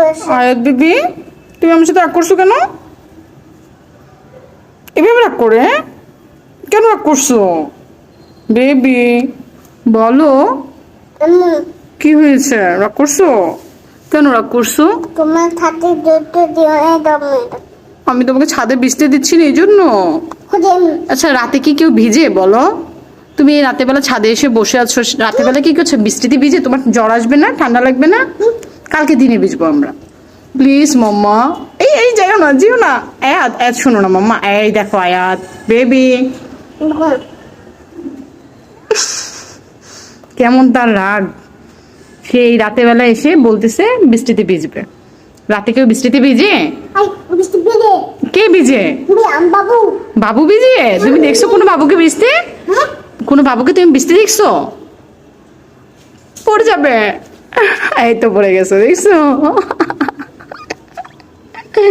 বসে আয়াত বিবি তুমি আমার সাথে রাগ করছ কেন? এভাবে রাগ করে কেন রাগ করছ? বেবি বলো। আমি কি হয়েছে? রাগ করছ? কেন রাগ করছ? তোমার দিও আমি তোমাকে ছাদে বৃষ্টি দিচ্ছি না এই জন্য আচ্ছা রাতে কি কেউ ভিজে বলো? তুমি এই রাতে বেলা ছাদে এসে বসে আছো রাতে বেলা কি করছ বৃষ্টিতে ভিজে? তোমার জ্বর আসবে না? ঠান্ডা লাগবে না? কালকে দিনে ভিজবো আমরা। Please mamma. এই এই যাইও না যেও না। আয়াত আয়াত শোনো না মাম্মা। এই দেখো আয়াত। বেবি কেমন তার রাগ। সেই রাতে বেলা এসে বলতেছে বৃষ্টিতে ভিজবে। রাতে কেউ বৃষ্টিতে ভিজে? বৃষ্টি কে ভিজে? বাবু। বাবু ভিজে? তুমি দেখছ কোনো বাবুকে ভিজতে হ্যাঁ। কোনো বাবুকে তুমি বৃষ্টি দেখছ? পড়ে যাবে। এই তো পড়ে গেছো দেখছ